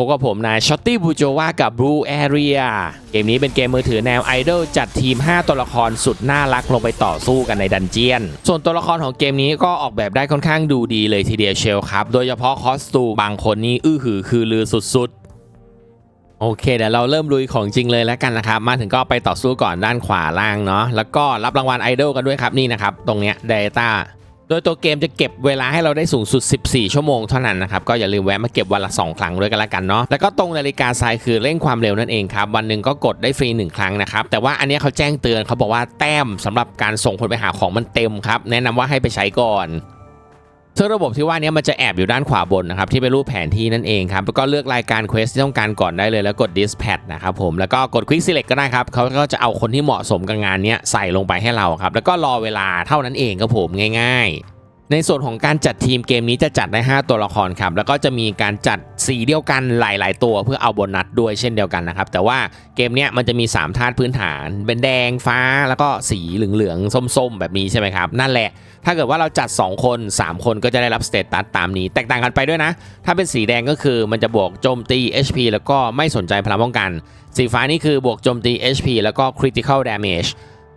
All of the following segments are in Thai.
พบกับผมนายช็อตตี้บูโจวากับ Blue Area เกมนี้เป็นเกมมือถือแนวไอดอลจัดทีม 5 ตัวละครสุดน่ารักลงไปต่อสู้กันในดันเจียน ส่วนตัวละครของเกมนี้ก็ออกแบบได้ค่อนข้างดูดีเลยทีเดียวเชลครับ โดยเฉพาะคอสตูบางคนนี่อื้อหือคือลือสุดๆโอเคเดี๋ยวเราเริ่มลุยของจริงเลยแล้วกันนะครับ มาถึงก็ไปต่อสู้ก่อนด้านขวาล่างเนาะแล้วก็รับรางวัลไอดอลกันด้วยครับนี่นะครับตรงเนี้ย Data โดยตัวเกมจะเก็บเวลาให้เราได้สูงสุด 14 ชั่วโมงเท่านั้นนะครับ ก็อย่าลืมแวะมาเก็บวันละ 2 ครั้งด้วยกันละกันเนาะ แล้วก็ตรงนาฬิกาทรายคือเร่งความเร็วนั่นเองครับ วันหนึ่งก็กดได้ฟรี 1 ครั้งนะครับ แต่ว่าอันนี้เขาแจ้งเตือนเขาบอกว่าแต้มสำหรับการส่งคนไปหาของมันเต็มครับ แนะนำว่าให้ไปใช้ก่อน ซึ่งระบบที่ว่านี้มันจะแอบอยู่ด้านขวาบนนะครับที่เป็นรูปแผนที่นั่นเองครับแล้วก็เลือกรายการเควสที่ต้องการก่อนได้เลยแล้วกด dispatch นะครับผมแล้วก็กด quick select ก็ได้ครับเขาก็จะเอาคนที่เหมาะสมกับงานนี้ใส่ลงไปให้เราครับแล้วก็รอเวลาเท่านั้นเองครับผมง่าย ๆ ในส่วนของการจัดทีมเกมนี้จะจัดได้ 5 ตัวละครครับ แล้วก็จะมีการจัดสีเดียวกันหลาย ๆ ตัวเพื่อเอาโบนัสด้วยเช่นเดียวกันนะครับ แต่ว่าเกมนี้มันจะมี 3 ธาตุพื้นฐาน เป็นแดงฟ้าแล้วก็สีเหลืองๆส้ม ๆ แบบนี้ใช่ไหมครับ นั่นแหละ ถ้าเกิดว่าเราจัด 2 คน 3 คนก็จะได้รับสเตตัสตามนี้ แตกต่างกันไปด้วยนะ ถ้าเป็นสีแดงก็คือมันจะบวกโจมตี HP แล้วก็ไม่สนใจพลังป้องกัน สีฟ้านี่คือบวกโจมตี HP แล้วก็ critical damage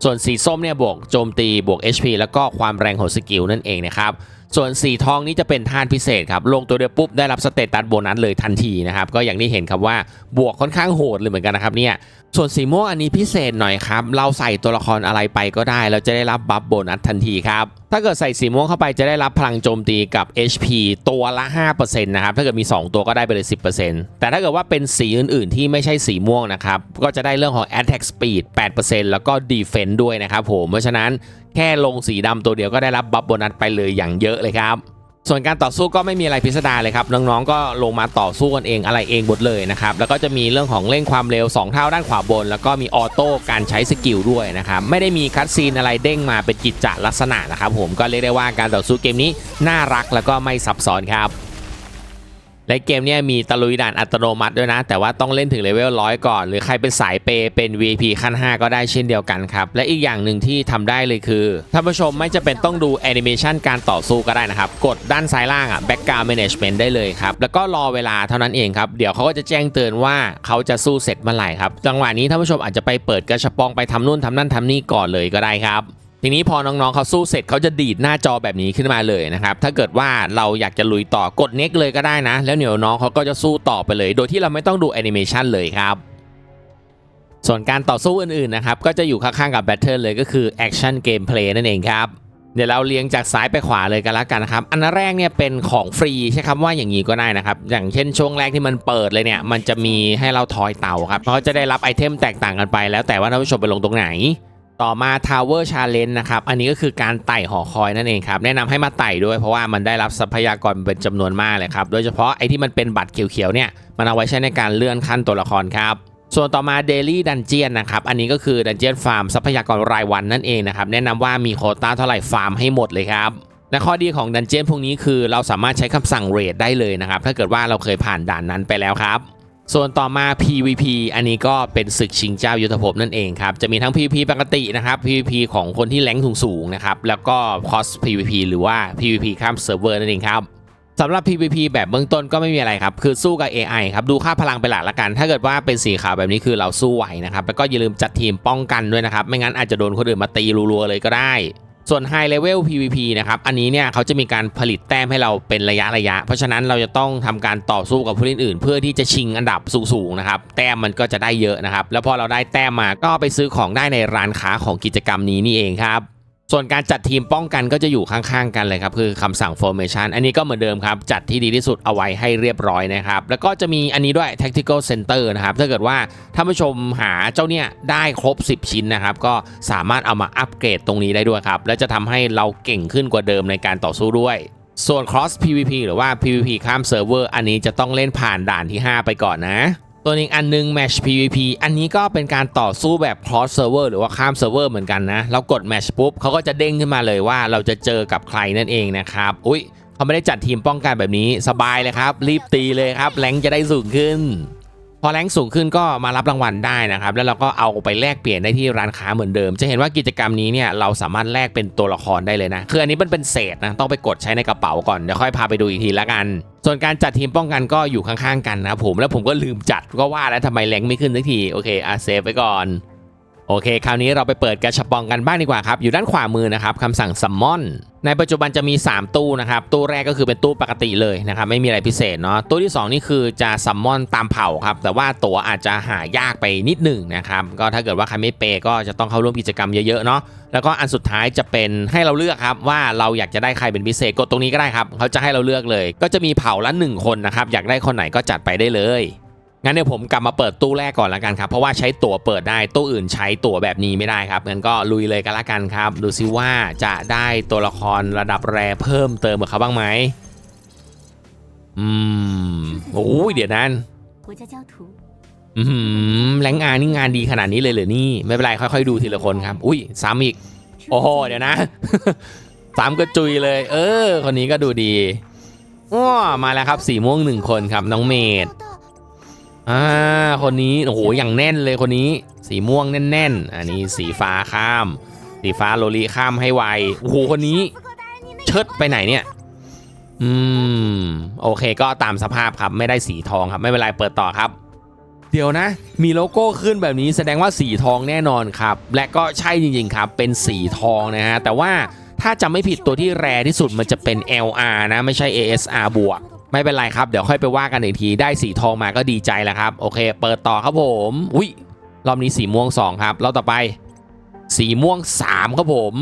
ส่วนสีส้มเนี่ยบวกโจมตีบวก HP แล้วก็ความแรงของสกิลนั่นเองนะครับ ส่วนสีทองนี้จะเป็นธาตุพิเศษครับลงตัวเดียวปุ๊บได้รับสเตตัสโบนัสเลยทันทีนะครับก็อย่างที่เห็นครับว่าบวกค่อนข้างโหดเลยเหมือนกันนะครับเนี่ยส่วนสีม่วงอันนี้พิเศษหน่อยครับเราใส่ตัวละครอะไรไปก็ได้ เราจะได้รับบัฟโบนัสทันทีครับถ้าเกิดใส่สีม่วงเข้าไปจะได้รับพลังโจมตีกับ HP ตัวละ 5%นะครับถ้าเกิดมี 2 ตัวก็ได้ไปเลย 10%แต่ถ้าเกิดว่าเป็นสีอื่น ๆ ที่ไม่ใช่สีม่วงนะครับก็จะได้เรื่องของ Attack Speed 8%แล้วก็ Defense ด้วยนะครับผมเพราะฉะนั้น แค่ลงสีดำตัวเดียวก็ได้รับบัฟโบนัสไปเลยอย่างเยอะเลยครับ ส่วนการต่อสู้ก็ไม่มีอะไรพิสดารเลยครับ น้องๆก็ลงมาต่อสู้กันเองอะไรเองหมดเลยนะครับ แล้วก็จะมีเรื่องของเร่งความเร็ว 2 เท่าด้านขวาบน แล้วก็มีออโต้การใช้สกิลด้วยนะครับ ไม่ได้มีคัดซีนอะไรเด้งมาเป็นกิจจลักษณะนะครับผมก็เรียกได้ว่าการต่อสู้เกมนี้น่ารักแล้วก็ไม่ซับซ้อนครับ และเกมนี้มีตะลุยด่านอัตโนมัติด้วยนะ แต่ว่าต้องเล่นถึงเลเวลร้อยก่อน หรือใครเป็นสายเปเป็น VIP ขั้น 5 ก็ได้เช่นเดียวกันครับ และอีกอย่างหนึ่งที่ทำได้เลยคือท่านผู้ชมไม่จะเป็นต้องดูแอนิเมชันการต่อสู้ก็ได้นะครับ กดด้านซ้ายล่างอะ Background Management ได้เลยครับ แล้วก็รอเวลาเท่านั้นเองครับ เดี๋ยวเขาก็จะแจ้งเตือนว่าเขาจะสู้เสร็จเมื่อไหร่ครับจังหวะนี้ท่านผู้ชมอาจจะไปเปิดกระชับปองไปทำนู่นทำนั่นทำนี่ก่อนเลยก็ได้ครับ ทีนี้พอน้องๆเขาสู้เสร็จเขาจะดีดหน้าจอแบบนี้ขึ้นมาเลยนะครับ ถ้าเกิดว่าเราอยากจะลุยต่อกดเน็กเลยก็ได้นะ แล้วเดี๋ยวน้องเขาก็จะสู้ต่อไปเลย โดยที่เราไม่ต้องดูแอนิเมชันเลยครับ ส่วนการต่อสู้อื่นๆนะครับ ก็จะอยู่ข้างๆกับแบทเทิลเลยก็คือแอคชั่นเกมเพลย์นั่นเองครับเดี๋ยวเราเรียงจากซ้ายไปขวาเลยกันแล้วกันนะครับ อันแรกเนี่ยเป็นของฟรีใช่คำว่าอย่างนี้ก็ได้นะครับ อย่างเช่นช่วงแรกที่มันเปิดเลยเนี่ย มันจะมีให้เราทอยเต่าครับเขาจะได้รับไอเทมแตกต่างกันไป แล้วแต่ว่าท่านผู้ชมไปลงตรงไหน ต่อมา Tower Challenge นะครับ อันนี้ก็คือการไต่หอคอยนั่นเองครับ แนะนำให้มาไต่ด้วยเพราะว่ามันได้รับทรัพยากรเป็นจำนวนมากเลยครับ โดยเฉพาะไอ้ที่มันเป็นบัตรเขียวๆเนี่ย มันเอาไว้ใช้ในการเลื่อนขั้นตัวละครครับส่วนต่อมา Daily Dungeon นะครับ อันนี้ก็คือ Dungeon Farm ทรัพยากรรายวันนั่นเองนะครับ แนะนำว่ามีโคต้าเท่าไหร่ฟาร์มให้หมดเลยครับ และข้อดีของดันเจียนพวกนี้คือเราสามารถใช้คำสั่งเรดได้เลยนะครับ ถ้าเกิดว่าเราเคยผ่านด่านนั้นไปแล้วครับ ส่วนต่อมา PVP อันนี้ก็เป็นศึกชิงเจ้ายุทธภพนั่นเองครับ จะมีทั้ง PVP ปกตินะครับ PVP ของคนที่แรงสูงๆนะครับ แล้วก็ Cross PVP หรือว่า PVP ข้ามเซิร์ฟเวอร์นั่นเองครับสำหรับ PVP แบบเบื้องต้นก็ไม่มีอะไรครับ คือสู้กับ AI ครับ ดูค่าพลังเป็นหลักละกัน ถ้าเกิดว่าเป็นสีขาวแบบนี้คือเราสู้ไหวนะครับ แล้วก็อย่าลืมจัดทีมป้องกันด้วยนะครับ ไม่งั้นอาจจะโดนคนอื่นมาตีรัวๆเลยก็ได้ ส่วน High Level PVP นะครับ อันนี้เนี่ยเขาจะมีการผลิตแต้มให้เราเป็นระยะระยะ เพราะฉะนั้นเราจะต้องทำการต่อสู้กับผู้เล่นอื่น เพื่อที่จะชิงอันดับสูงๆนะครับ แต้มมันก็จะได้เยอะนะครับ แล้วพอเราได้แต้มมาก็ไปซื้อของได้ในร้านค้าของกิจกรรมนี้นี่เองครับ ส่วนการจัดทีมป้องกันก็จะอยู่ข้างๆกันเลยครับคือคำสั่ง formation อันนี้ก็เหมือนเดิมครับ จัดที่ดีที่สุดเอาไว้ให้เรียบร้อยนะครับ แล้วก็จะมีอันนี้ด้วย tactical center นะครับ ถ้าเกิดว่าท่านผู้ชมหาเจ้าเนี่ยได้ครบ 10 ชิ้นนะครับ ก็สามารถเอามาอัปเกรดตรงนี้ได้ด้วยครับ และจะทำให้เราเก่งขึ้นกว่าเดิมในการต่อสู้ด้วยส่วน cross PVP หรือว่า PVP ข้ามเซิร์ฟเวอร์ อันนี้จะต้องเล่นผ่านด่านที่ 5 ไปก่อนนะ ตัวอีกอันนึง Match PVP อันนี้ก็เป็นการต่อสู้แบบ cross server หรือว่าข้ามเซิร์ฟเวอร์เหมือนกันนะ เรากด Match ปุ๊บเขาก็จะเด้งขึ้นมาเลยว่าเราจะเจอกับใครนั่นเองนะครับ อุ๊ยเขาไม่ได้จัดทีมป้องกันแบบนี้สบายเลยครับ รีบตีเลยครับ แรงจะได้สูงขึ้น พอแรงสูงขึ้นก็มารับรางวัลได้นะครับ แล้วเราก็เอาไปแลกเปลี่ยนได้ที่ร้านค้าเหมือนเดิม จะเห็นว่ากิจกรรมนี้เนี่ยเราสามารถแลกเป็นตัวละครได้เลยนะ คืออันนี้มันเป็นเศษนะต้องไปกดใช้ในกระเป๋าก่อนเดี๋ยวค่อยพาไปดูอีกทีละกัน ส่วนการจัดทีมป้องกันก็อยู่ข้างๆกันนะผมแล้วผมก็ลืมจัดก็ว่าแล้วทำไมแรงไม่ขึ้นสักทีโอเคอะเซฟไว้ก่อน โอเค คราวนี้เราไปเปิดกระชับปองกันบ้างดีกว่าครับ อยู่ด้านขวามือนะครับคำสั่ง summon ในปัจจุบันจะมี 3 ตู้นะครับ ตู้แรกก็คือเป็นตู้ปกติเลยนะครับ ไม่มีอะไรพิเศษเนาะ ตู้ที่ 2 นี่คือจะ summon ตามเผ่าครับ แต่ว่าตั๋วอาจจะหายากไปนิดหนึ่งนะครับ ก็ถ้าเกิดว่าใครไม่เปก็จะต้องเข้าร่วมกิจกรรมเยอะๆเนาะ แล้วก็อันสุดท้ายจะเป็นให้เราเลือกครับว่าเราอยากจะได้ใครเป็นพิเศษ กดตรงนี้ก็ได้ครับ เขาจะให้เราเลือกเลย ก็จะมีเผ่าละหนึ่งคนนะครับ อยากได้คนไหนก็จัดไปได้เลย งั้นเดี๋ยวผมกลับมาเปิดตู้แรกก่อนละกันครับ เพราะว่าใช้ตั๋วเปิดได้ตู้อื่นใช้ตั๋วแบบนี้ไม่ได้ครับงั้นก็ลุยเลยกันละกันครับ ดูซิว่าจะได้ตัวละครระดับแรเพิ่มเติมกับเขาบ้างไหมอืมโอ้ยเดี๋ยวนั้นอืมแรงงานนี่งานดีขนาดนี้เลยหรือนี่ ไม่เป็นไรค่อยๆดูทีละคนครับ อุ้ยซ้ำอีก โอ้โหเดี๋ยวนะซ้ำก็จุยเลย เออ คนนี้ก็ดูดีอ้อมาแล้วครับสีม่วงหนึ่งคนครับน้องเมด อ่าคนนี้โอ้โหอย่างแน่นเลยคนนี้ สีม่วงแน่นๆ อันนี้สีฟ้าข้าม สีฟ้าโลลีข้ามให้ไวโอ้โหคนนี้ เชิดไปไหนเนี่ย อืม โอเคก็ตามสภาพครับไม่ได้สีทองครับ ไม่เป็นไรเปิดต่อครับ เดี๋ยวนะ มีโลโก้ขึ้นแบบนี้แสดงว่าสีทองแน่นอนครับ และก็ใช่จริงๆครับ เป็นสีทองนะฮะแต่ว่าถ้าจำไม่ผิดตัวที่แรที่สุดมันจะเป็น LR นะ ไม่ใช่ ASR บวก ไม่เป็นไรครับ เดี๋ยวค่อยไปว่ากันอีกทีได้สีทองมาก็ดีใจแล้วครับ โอเค เปิดต่อครับผม อุ้ยรอบนี้สีม่วง 2 ครับรอบต่อไป สีม่วง 3 ครับผม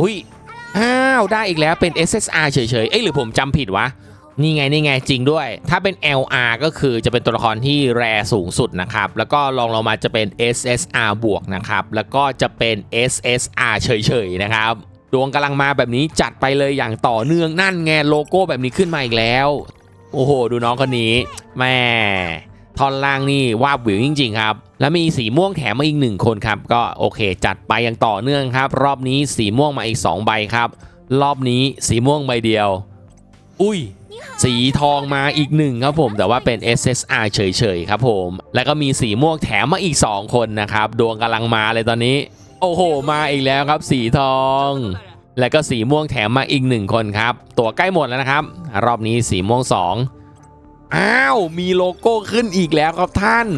อุ้ยอ้าวได้อีกแล้วเป็น SSR เฉยๆเอ้ยหรือผมจำผิดวะนี่ไงนี่ไงจริงด้วย ถ้าเป็น LR ก็คือจะเป็นตัวละครที่แรสูงสุดนะครับ แล้วก็ลองลงมาจะเป็น SSR บวกนะครับ แล้วก็จะเป็น SSR เฉยๆนะครับ ดวงกำลังมาแบบนี้จัดไปเลยอย่างต่อเนื่องนั่นไงโลโก้แบบนี้ขึ้นมาอีกแล้ว โอ้โห ดูน้องคนนี้แม่ท่อนล่างนี่วาบวิวจริง ๆ ครับ แล้วมีสีม่วงแถมมาอีกหนึ่งคนครับ ก็โอเค จัดไปอย่างต่อเนื่องครับ รอบนี้สีม่วงมาอีก 2 ใบครับ รอบนี้สีม่วงใบเดียว อุ้ย สีทองมาอีกหนึ่งครับผม แต่ว่าเป็น SSR เฉยๆครับผม แล้วก็มีสีม่วงแถมมาอีก 2 คนนะครับ ดวงกำลังมาเลยตอนนี้ โอ้โห มาอีกแล้วครับ สีทอง และก็สีม่วงแถมมาอีกหนึ่งคนครับ ตัวใกล้หมดแล้วนะครับ รอบนี้สีม่วง2อ้าว มีโลโก้ขึ้นอีกแล้วครับท่าน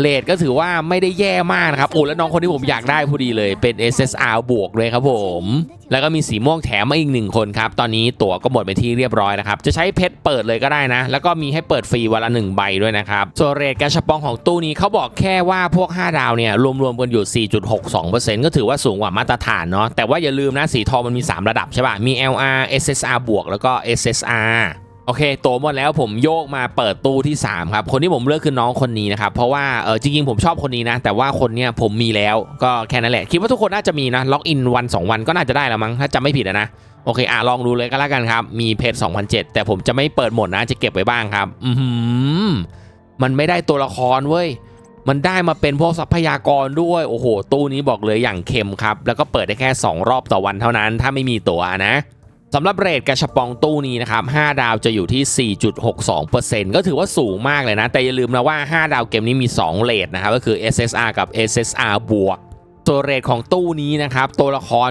เลทก็ถือว่าไม่ได้แย่มากนะครับโอ้แล้วน้องคนที่ผมอยากได้พอดีเลยเป็น SSR บวกเลยครับผม แล้วก็มีสีม่วงแถมมาอีกหนึ่งคนครับ ตอนนี้ตั๋วก็หมดไปที่เรียบร้อยนะครับ จะใช้เพชรเปิดเลยก็ได้นะ แล้วก็มีให้เปิดฟรีวันละหนึ่งใบด้วยนะครับส่วนเรทกระชับปองของตู้นี้เขาบอกแค่ว่าพวก 5 ดาวเนี่ยรวมๆกันอยู่ 4.62%ก็ถือว่าสูงกว่ามาตรฐานเนาะแต่ว่าอย่าลืมนะสีทองมันมี 3 ระดับใช่ป่ะมี LR SSR บวกแล้วก็ SSR โอเคโตหมดแล้วผมโยกมาเปิดตู้ที่ 3 ครับ คนที่ผมเลือกคือน้องคนนี้นะครับ เพราะว่าเออจริงๆผมชอบคนนี้นะ แต่ว่าคนเนี้ยผมมีแล้วก็แค่นั้นแหละ คิดว่าทุกคนน่าจะมีนะล็อกอินวัน 2 วันก็น่าจะได้แล้วมั้งถ้าจำไม่ผิดนะโอเคอะลองดูเลยก็แล้วกันครับ มีเพจ2007 แต่ผมจะไม่เปิดหมดนะจะเก็บไว้บ้างครับ อือหือมันไม่ได้ตัวละครเว้ยมันได้มาเป็นพวกทรัพยากรด้วยโอ้โห ตู้นี้บอกเลยอย่างเค็มครับ แล้วก็เปิดได้แค่ 2 รอบต่อวันเท่านั้น ถ้าไม่มีตั๋วนะ สำหรับเรทกระชับปองตู้นี้นะครับ 5 ดาวจะอยู่ที่ 4.62%ก็ถือว่าสูงมากเลยนะ แต่อย่าลืมนะว่า 5 ดาวเกมนี้มี 2 เรทนะครับ ก็คือ SSR กับ SSR บวกตัวเรทของตู้นี้นะครับ ตัวละคร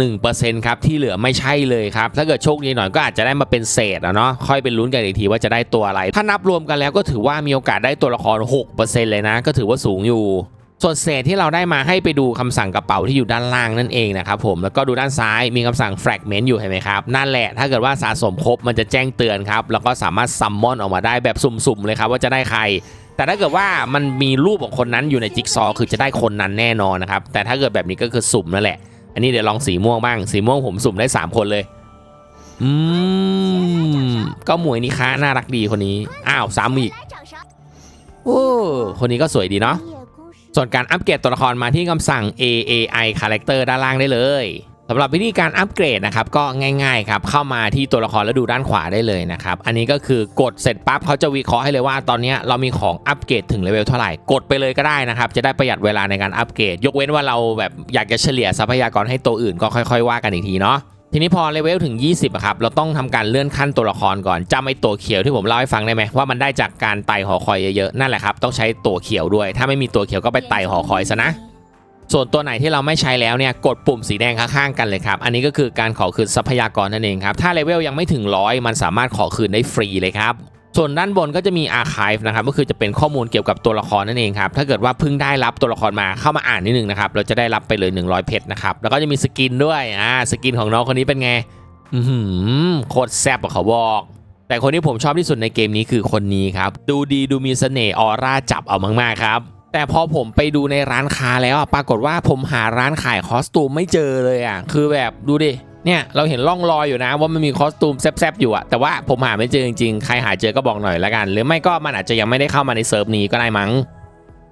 1.1%ครับ ที่เหลือไม่ใช่เลยครับ ถ้าเกิดโชคดีหน่อยก็อาจจะได้มาเป็นเศษอะเนาะค่อยเป็นลุ้นกันอีกทีว่าจะได้ตัวอะไร ถ้านับรวมกันแล้วก็ถือว่ามีโอกาสได้ตัวละคร 6%เลยนะ ก็ถือว่าสูงอยู่ ส่วนเศษที่เราได้มาให้ไปดูคำสั่งกระเป๋าที่อยู่ด้านล่างนั่นเองนะครับผมแล้วก็ดูด้านซ้ายมีคำสั่ง fragment อยู่เห็นไหมครับนั่นแหละถ้าเกิดว่าสะสมครบมันจะแจ้งเตือนครับแล้วก็สามารถซัมมอนออกมาได้แบบสุ่มๆเลยครับว่าจะได้ใคร แต่ถ้าเกิดว่ามันมีรูปของคนนั้นอยู่ในจิ๊กซอคือจะได้คนนั้นแน่นอนนะครับแต่ถ้าเกิดแบบนี้ก็คือสุ่มนั่นแหละ อันนี้เดี๋ยวลองสีม่วงบ้างสีม่วงผมสุ่มได้ 3 คนเลยอืมก็หมวยนิค้าน่ารักดีคนนี้อ้าวสามอีกโอ้คนนี้ก็สวยดีเนาะ ส่วนการอัปเกรดตัวละครมาที่คำสั่ง AAI Character ด้านล่างได้เลยสำหรับวิธีการอัปเกรดนะครับก็ง่ายๆครับเข้ามาที่ตัวละครแล้วดูด้านขวาได้เลยนะครับอันนี้ก็คือกดเสร็จปั๊บเขาจะวิเคราะห์ให้เลยว่าตอนนี้เรามีของอัปเกรดถึงเลเวลเท่าไหร่กดไปเลยก็ได้นะครับจะได้ประหยัดเวลาในการอัปเกรด ยกเว้นว่าเราแบบอยากจะเฉลี่ยทรัพยากรให้ตัวอื่นก็ค่อย ๆ ว่ากันอีกทีเนาะ ทีนี้พอเลเวลถึง 20อะครับ เราต้องทำการเลื่อนขั้นตัวละครก่อนจำไอตัวเขียวที่ผมเล่าให้ฟังได้ไหมว่ามันได้จากการไต่หอคอยเยอะๆนั่นแหละครับต้องใช้ตัวเขียวด้วย ถ้าไม่มีตัวเขียวก็ไปไต่หอคอยซะนะ ส่วนตัวไหนที่เราไม่ใช้แล้วเนี่ยกดปุ่มสีแดงข้างๆกันเลยครับ อันนี้ก็คือการขอคืนทรัพยากรนั่นเองครับถ้าเลเวลยังไม่ถึงร้อยมันสามารถขอคืนได้ฟรีเลยครับ ส่วนด้านบนก็จะมี Archive นะครับก็คือจะเป็นข้อมูลเกี่ยวกับตัวละครนั่นเองครับถ้าเกิดว่าเพิ่งได้รับตัวละครมาเข้ามาอ่านนิดนึงนะครับเราจะได้รับไปเลย 100 เพชรนะครับแล้วก็จะมีสกินด้วยอ่าสกินของน้องคนนี้เป็นไงอือหือโคตรแซ่บอะเขาบอก แต่คนที่ผมชอบที่สุดในเกมนี้คือคนนี้ครับ ดูดีดูมีเสน่ห์ออร่าจับเอามากๆครับแต่พอผมไปดูในร้านค้าแล้วปรากฏว่าผมหาร้านขายคอสตูมไม่เจอเลยอะคือแบบดูดิ เนี่ยเราเห็นร่องรอยอยู่นะว่ามันมีคอสตูมแซบๆอยู่อะแต่ว่าผมหาไม่เจอจริงๆ ใครหาเจอก็บอกหน่อยละกัน หรือไม่ก็มันอาจจะยังไม่ได้เข้ามาในเซิร์ฟนี้ก็ได้มั้ง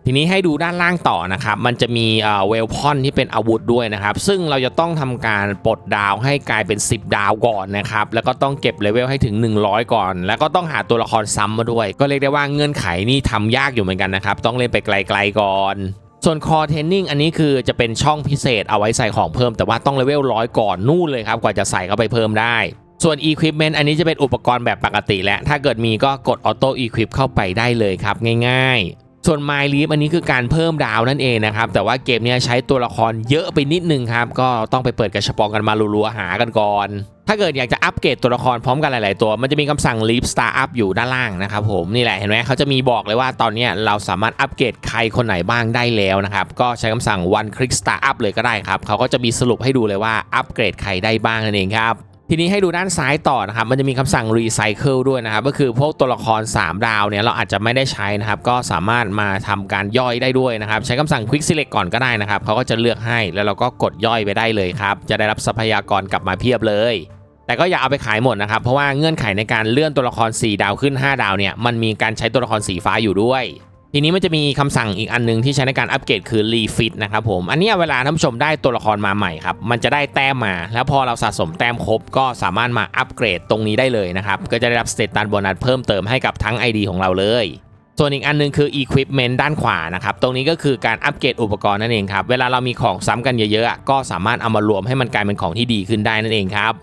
ทีนี้ให้ดูด้านล่างต่อนะครับ มันจะมีเวลพอนที่เป็นอาวุธด้วยนะครับ ซึ่งเราจะต้องทำการปลดดาวให้กลายเป็น 10 ดาวก่อนนะครับ แล้วก็ต้องเก็บเลเวลให้ถึง 100 ก่อน แล้วก็ต้องหาตัวละครซ้ำมาด้วย ก็เรียกได้ว่าเงื่อนไขนี่ทำยากอยู่เหมือนกันนะครับ ต้องเล่นไปไกล ๆก่อน ส่วนคอเทนนิ่งอันนี้คือจะเป็นช่องพิเศษเอาไว้ใส่ของเพิ่ม แต่ว่าต้องเลเวลร้อยก่อนนู่นเลยครับกว่าจะใส่เข้าไปเพิ่มได้ส่วน Equipment อันนี้จะเป็นอุปกรณ์แบบปกติและถ้าเกิดมีก็กด Auto Equip เข้าไปได้เลยครับง่ายๆ ส่วน My Leap อันนี้คือการเพิ่มดาวนั่นเองนะครับ แต่ว่าเกมนี้ใช้ตัวละครเยอะไปนิดนึงครับ ก็ต้องไปเปิดกระชับองกันมารัวๆหากันก่อน ถ้าเกิดอยากจะอัปเกรดตัวละครพร้อมกันหลาย ๆ ตัว มันจะมีคำสั่ง Leap Star Up อยู่ด้านล่างนะครับผมนี่แหละเห็นไหมเขาจะมีบอกเลยว่าตอนนี้เราสามารถอัปเกรดใครคนไหนบ้างได้แล้วนะครับก็ใช้คำสั่ง One Click Star Up เลยก็ได้ครับเขาก็จะมีสรุปให้ดูเลยว่าอัปเกรดใครได้บ้างนั่นเองครับทีนี้ให้ดูด้านซ้ายต่อนะครับ มันจะมีคำสั่ง Recycle ด้วยนะครับ ก็คือพวกตัวละคร 3 ดาวเนี่ยเราอาจจะไม่ได้ใช้นะครับ ก็สามารถมาทำการย่อยได้ด้วยนะครับ ใช้คำสั่ง Quick Select ก่อนก็ได้นะครับ เขาก็จะเลือกให้ แล้วเราก็กดย่อยไปได้เลยครับ จะได้รับทรัพยากรกลับมาเพียบเลย แต่ก็อย่าเอาไปขายหมดนะครับ เพราะว่าเงื่อนไขในการเลื่อนตัวละคร 4 ดาวขึ้น 5 ดาวเนี่ยมันมีการใช้ตัวละครสีฟ้าอยู่ด้วย ทีนี้มันจะมีคำสั่งอีกอันนึงที่ใช้ในการอัปเกรดคือ refit นะครับผมอันนี้เวลาท่านผู้ชมได้ตัวละครมาใหม่ครับมันจะได้แต้มมา แล้วพอเราสะสมแต้มครบ ก็สามารถมาอัปเกรดตรงนี้ได้เลยนะครับก็จะได้รับสเตตัสโบนัสเพิ่มเติมให้กับทั้ง ID ของเราเลยส่วนอีกอันนึงคือ equipment ด้านขวานะครับ ตรงนี้ก็คือการอัปเกรดอุปกรณ์นั่นเองครับ เวลาเรามีของซ้ำกันเยอะๆ ก็สามารถเอามารวมให้มันกลายเป็นของที่ดีขึ้นได้นั่นเองครับ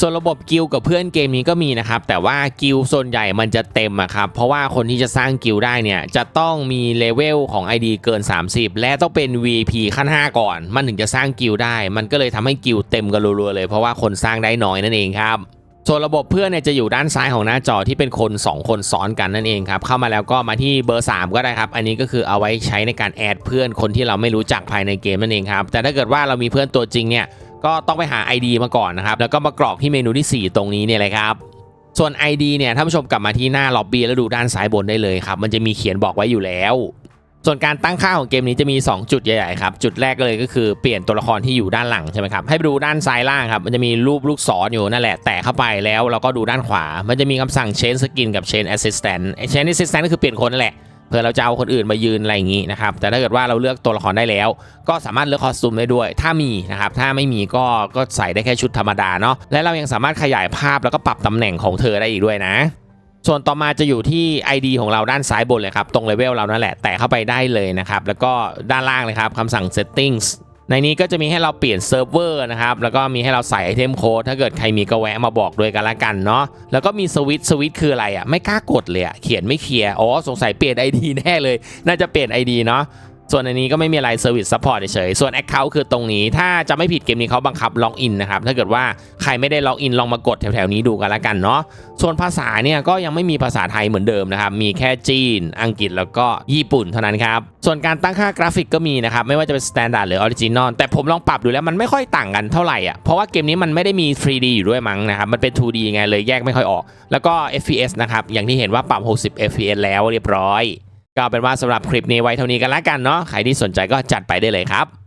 ส่วนระบบกิลกับเพื่อนเกมนี้ก็มีนะครับ แต่ว่ากิลส่วนใหญ่มันจะเต็มอะครับ เพราะว่าคนที่จะสร้างกิลได้เนี่ย จะต้องมีเลเวลของ ID เกิน 30 และต้องเป็น VP ขั้น 5 ก่อน มันถึงจะสร้างกิลได้ มันก็เลยทำให้กิลเต็มกันรัวๆเลย เพราะว่าคนสร้างได้น้อยนั่นเองครับส่วนระบบเพื่อนเนี่ยจะอยู่ด้านซ้ายของหน้าจอที่เป็นคน 2 คนซ้อนกันนั่นเองครับ เข้ามาแล้วก็มาที่เบอร์ 3 ก็ได้ครับ อันนี้ก็คือเอาไว้ใช้ในการแอดเพื่อนคนที่เราไม่รู้จักภายในเกมนั่นเองครับ แต่ถ้าเกิดว่าเรามีเพื่อนตัวจริงเนี่ย ก็ต้องไปหา ID มาก่อนนะครับ แล้วก็มากรอกที่เมนูที่ 4 ตรงนี้เนี่ยเลยครับส่วน ID เนี่ยท่านผู้ชมกลับมาที่หน้าล็อบบี้แล้วดูด้านซ้ายบนได้เลยครับ มันจะมีเขียนบอกไว้อยู่แล้ว ส่วนการตั้งค่าของเกมนี้จะมี 2 จุดใหญ่ๆครับ จุดแรกเลยก็คือเปลี่ยนตัวละครที่อยู่ด้านหลังใช่ไหมครับให้ไปดูด้านซ้ายล่างครับมันจะมีรูปลูกศรอยู่นั่นแหละ แตะเข้าไปแล้วเราก็ดูด้านขวา มันจะมีคำสั่ง change skin กับ change assistant change assistant ก็คือเปลี่ยนคนนั่นแหละ เพื่อเราจะเอาคนอื่นมายืนอะไรอย่างนี้นะครับ แต่ถ้าเกิดว่าเราเลือกตัวละครได้แล้ว ก็สามารถเลือกคอสตูมได้ด้วย ถ้ามีนะครับ ถ้าไม่มีก็ก็ใส่ได้แค่ชุดธรรมดาเนาะ และเรายังสามารถขยายภาพแล้วก็ปรับตำแหน่งของเธอได้อีกด้วยนะ ส่วนต่อมาจะอยู่ที่ ID ของเราด้านซ้ายบนเลยครับ ตรงเลเวลเรานั่นแหละ แตะเข้าไปได้เลยนะครับ แล้วก็ด้านล่างเลยครับคำสั่ง settings ในนี้ก็จะมีให้เราเปลี่ยนเซิร์ฟเวอร์นะครับ แล้วก็มีให้เราใส่ไอเทมโค้ดถ้าเกิดใครมีก็แวะมาบอกด้วยกันละกันเนาะ แล้วก็มีสวิตช์สวิตช์คืออะไรอะ ไม่กล้ากดเลยอะ เขียนไม่เคลียร์ อ๋อ สงสัยเปลี่ยน ID แน่เลย น่าจะเปลี่ยน ID เนาะ ส่วนอันนี้ก็ไม่มีอะไรเซอร์วิสซัพพอร์ตเฉยๆส่วน Account คือตรงนี้ถ้าจะไม่ผิดเกมนี้เขาบังคับล็อกอินนะครับถ้าเกิดว่าใครไม่ได้ล็อกอินลองมากดแถวๆนี้ดูกันละกันเนาะส่วนภาษาเนี่ยก็ยังไม่มีภาษาไทยเหมือนเดิมนะครับมีแค่จีน อังกฤษแล้วก็ญี่ปุ่นเท่านั้นครับส่วนการตั้งค่ากราฟิกก็มีนะครับไม่ว่าจะเป็น Standard หรือ Original แต่ผมลองปรับดูแล้วมันไม่ค่อยต่างกันเท่าไหร่อะเพราะว่าเกมนี้มันไม่ได้มี 3D อยู่ด้วยมั้งนะครับมันเป็น 2D ไงเลยแยกไม่ค่อยออก แล้วก็ FPS นะครับอย่างที่เห็นว่าปรับ 60 FPS แล้วเรียบร้อย ก็เป็นว่าสำหรับคลิปนี้ไว้เท่านี้กันละกันเนาะใครที่สนใจก็จัดไปได้เลยครับ